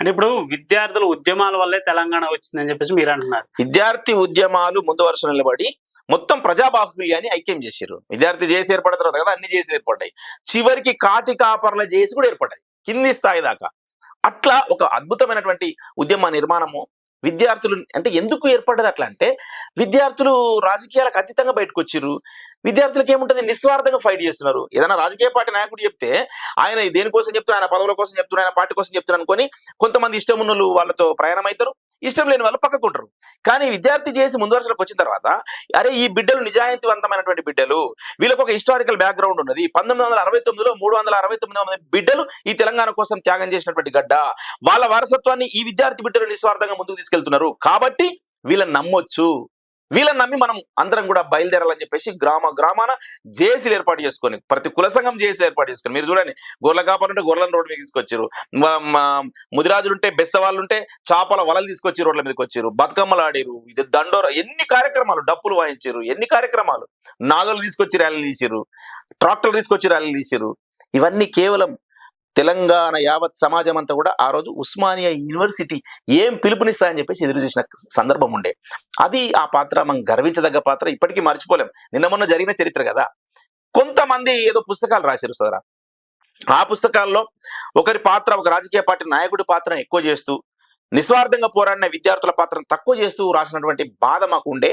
అంటే ఇప్పుడు విద్యార్థుల ఉద్యమాల వల్లే తెలంగాణ వచ్చిందని చెప్పేసి మీరు అంటున్నారు. విద్యార్థి ఉద్యమాలు ముందు వరుస నిలబడి మొత్తం ప్రజాబాహుల్యాన్ని ఐక్యం చేశారు విద్యార్థి చేసి ఏర్పడిన తర్వాత కదా అన్ని చేసి ఏర్పడ్డాయి. చివరికి కాటి కాపర్ల చేసి కూడా ఏర్పడ్డాయి. కింది స్థాయి దాకా. అట్లా ఒక అద్భుతమైనటువంటి ఉద్యమ నిర్మాణము విద్యార్థులు అంటే ఎందుకు ఏర్పడ్డది అట్లా అంటే విద్యార్థులు రాజకీయాలకు అతీతంగా బయటకు వచ్చారు విద్యార్థులకు ఏముంటుంది? నిస్వార్థంగా ఫైట్ చేస్తున్నారు. ఏదైనా రాజకీయ పార్టీ నాయకుడు చెప్తే ఆయన దేనికోసం చెప్తున్నారు ఆయన పదవుల కోసం చెప్తున్నారు ఆయన పార్టీ కోసం చెప్తున్నారు అనుకొని కొంతమంది ఇష్టమున్నులు వాళ్ళతో ప్రయాణం అవుతారు ఇష్టం లేని వాళ్ళు పక్కకుంటారు కానీ విద్యార్థి చేసి ముందు వరుసలకు వచ్చిన తర్వాత అరే ఈ బిడ్డలు నిజాయితీవంతమైనటువంటి బిడ్డలు వీళ్ళకి ఒక హిస్టారికల్ బ్యాక్గ్రౌండ్ ఉన్నది. పంతొమ్మిది వందల అరవై తొమ్మిదిలో మూడు వందల అరవై తొమ్మిది మంది బిడ్డలు ఈ తెలంగాణ కోసం త్యాగం చేసినటువంటి గడ్డ. వాళ్ళ వారసత్వాన్ని ఈ విద్యార్థి బిడ్డలు నిస్వార్థంగా ముందుకు తీసుకెళ్తున్నారు. కాబట్టి వీళ్ళని నమ్మొచ్చు. వీళ్ళని నమ్మి మనం అందరం కూడా బయలుదేరాలని చెప్పేసి గ్రామ గ్రామాన జేసీలు ఏర్పాటు చేసుకొని ప్రతి కుల సంఘం జేసీలు ఏర్పాటు చేసుకొని మీరు చూడండి గొర్రెల కాపర్ ఉంటే గొర్రెలను రోడ్డు మీద తీసుకొచ్చారు మ- మ- ముదిరాజులు ఉంటే బెస్తవాళ్ళు ఉంటే చేపల వలలు తీసుకొచ్చి రోడ్ల మీదకి వచ్చారు బతుకమ్మలు ఆడిరు ఇది దండోర ఎన్ని కార్యక్రమాలు డప్పులు వాయించారు ఎన్ని కార్యక్రమాలు నాగలు తీసుకొచ్చి ర్యాలీలు తీసారు ట్రాక్టర్లు తీసుకొచ్చి ర్యాలీలు తీసారు ఇవన్నీ కేవలం తెలంగాణ యావత్ సమాజం అంతా కూడా ఆ రోజు ఉస్మానియా యూనివర్సిటీ ఏం పిలుపునిస్తాయని చెప్పేసి ఎదురు చూసిన సందర్భం ఉండే. అది ఆ పాత్ర మనం గర్వించదగ్గ పాత్ర. ఇప్పటికీ మర్చిపోలేం. నిన్న మొన్న జరిగిన చరిత్ర కదా. కొంతమంది ఏదో పుస్తకాలు రాశారు సోదరా. ఆ పుస్తకాల్లో ఒకరి పాత్ర ఒక రాజకీయ పార్టీ నాయకుడి పాత్రను ఎక్కువ చేస్తూ నిస్వార్థంగా పోరాడిన విద్యార్థుల పాత్రను తక్కువ చేస్తూ రాసినటువంటి బాధ మాకు ఉండే.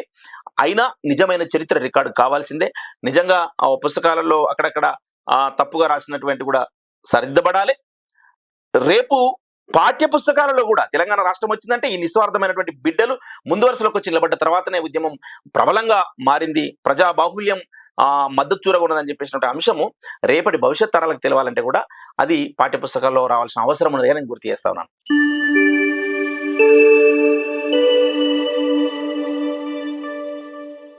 అయినా నిజమైన చరిత్ర రికార్డు కావాల్సిందే. నిజంగా ఆ పుస్తకాలలో అక్కడక్కడ ఆ తప్పుగా రాసినటువంటి కూడా సరిద్దబడాలి రేపు పాఠ్య పుస్తకాలలో కూడా తెలంగాణ రాష్ట్రం వచ్చిందంటే ఈ నిస్వార్థమైనటువంటి బిడ్డలు ముందు వరుసలోకి వచ్చి నిలబడ్డ తర్వాతనే ఉద్యమం ప్రబలంగా మారింది. ప్రజా బాహుల్యం ఆ మద్దతు చూరగా చెప్పేసినటువంటి అంశము రేపటి భవిష్యత్ తరాలకు తెలవాలంటే కూడా అది పాఠ్య పుస్తకాల్లో రావాల్సిన అవసరం ఉన్నదిగా అని నేను గుర్తు చేస్తా ఉన్నాను.